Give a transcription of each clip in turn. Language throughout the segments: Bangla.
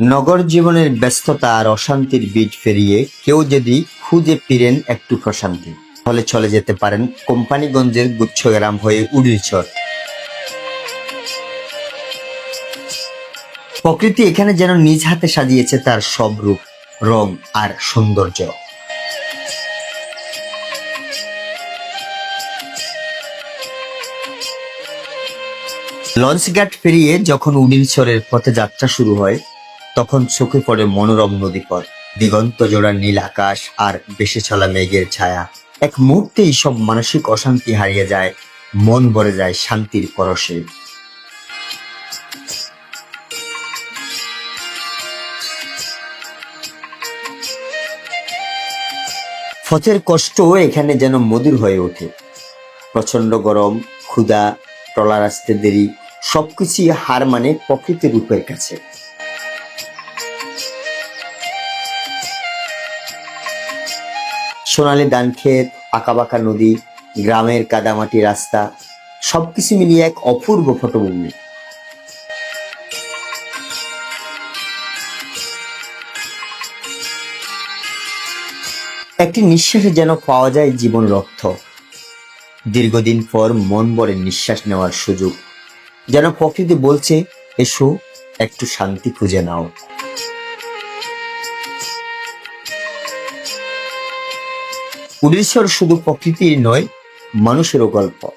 নগর জীবনের ব্যস্ততা আর অশান্তির বীজ ফেরিয়ে কেউ যদি খুঁজে ফিরেন একটু প্রশান্তি তাহলে চলে যেতে পারেন কোম্পানিগঞ্জের গুচ্ছগ্রাম হয়ে উড়িলচর প্রকৃতি এখানে যেন নিজ হাতে সাজিয়েছে তার সব রূপ, রং আর সৌন্দর্য। লঞ্চ লঞ্চঘাট পেরিয়ে যখন উড়িলচরের পথে যাত্রা শুরু হয় তখন চোখে পড়ে মনোরম নদীপথ, দিগন্ত জোড়া নীল আকাশ আর বেশি চলা মেঘের ছায়া। এক মুহূর্তেই সব মানসিক অশান্তি হারিয়ে যায়, মন ভরে যায় শান্তির পরশে। পথের কষ্ট এখানে যেন মধুর হয়ে ওঠে। প্রচণ্ড গরম, ক্ষুধা ট্রলার আসতে দেরি, সবকিছুই হার মানে প্রকৃতির রূপের কাছে। সোনালী ধান ক্ষেত আঁকাবাঁকা নদী, গ্রামের কাদামাটি রাস্তা, সবকিছু মিলিয়ে এক অপূর্ব ফটোভূমি। একটি নিঃশ্বাসে যেন পাওয়া যায় জীবন রক্ত। দীর্ঘদিন পর মন ভরে নিঃশ্বাস নেওয়ার সুযোগ, যেন প্রকৃতি বলছে, এসো, একটু শান্তি খুঁজে নাও। উড়িষ্যার শুধু প্রকৃতির নয়, মানুষেরও গল্প।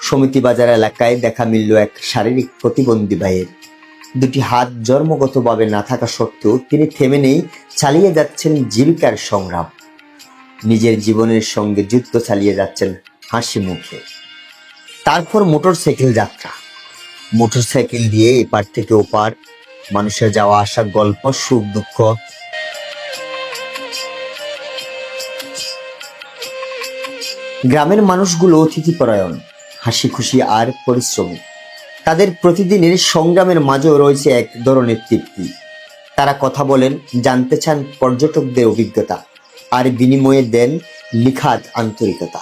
সমিতি বাজার এলাকায় দেখা মিলল এক শারীরিক প্রতিবন্ধী ভাইয়ের। দুটি হাত জন্মগতভাবে না থাকা সত্ত্বেও তিনি থেমে নেই, চালিয়ে যাচ্ছেন জীবিকার সংগ্রাম। নিজের জীবনের সঙ্গে যুদ্ধ চালিয়ে যাচ্ছেন হাসি মুখে। তারপর মোটরসাইকেল যাত্রা। মোটরসাইকেল দিয়ে এপার থেকে ওপার মানুষের যাওয়া আসা গল্প, সুখ, দুঃখ। গ্রামের মানুষগুলো অতিথিপরায়ণ হাসি খুশি আর পরিশ্রমী। তাদের প্রতিদিনের সংগ্রামের মাঝেও রয়েছে এক ধরনের তৃপ্তি। তারা কথা বলেন, জানতে চান পর্যটকদের অভিজ্ঞতা আর বিনিময়ে দেন নিখাদ আন্তরিকতা।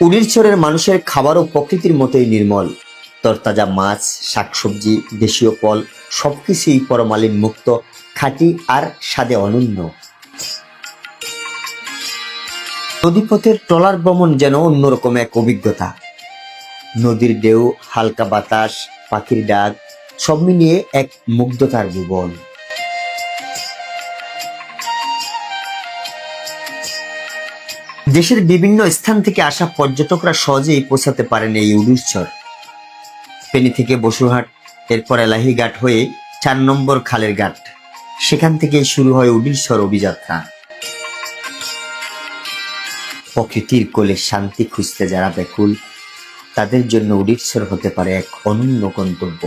উড়িরচরের মানুষের খাবারও প্রকৃতির মতোই নির্মল। তরতাজা মাছ, শাকসবজি, দেশীয় ফল, সবকিছুই পরমালিন মুক্ত খাঁটি আর স্বাদে অনন্য। নদীপথের ট্রলার ভ্রমণ যেন অন্যরকম এক অভিজ্ঞতা। নদীর ঢেউ, হালকা বাতাস, পাখির ডাক, সব মিলিয়ে এক মুগ্ধতার ভুবন। দেশের বিভিন্ন স্থান থেকে আসা পর্যটকরা সহজেই পৌঁছাতে পারেন এই উড়ুশ্বর ফেনী থেকে বসুরহাট, এরপর এলাহি ঘাট হয়ে চার নম্বর খালের ঘাট। সেখান থেকেই শুরু হয় উড়িষ্যর অভিযাত্রা। প্রকৃতির কোলে শান্তি খুঁজতে যারা ব্যাকুল, তাদের জন্য উড়িষ্যর হতে পারে এক অনন্য গন্তব্য।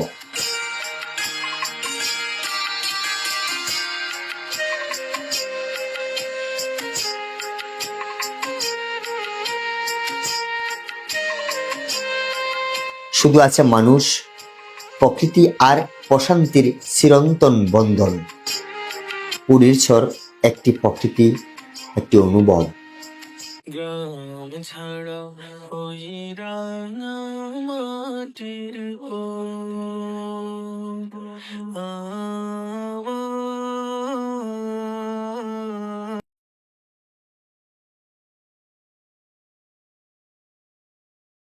শুধু আছে মানুষ, প্রকৃতি আর প্রশান্তির চিরন্তন বন্ধন। ছর একটি প্রকৃতি, একটি অনুভব 경찰로 보이라는 어디를 오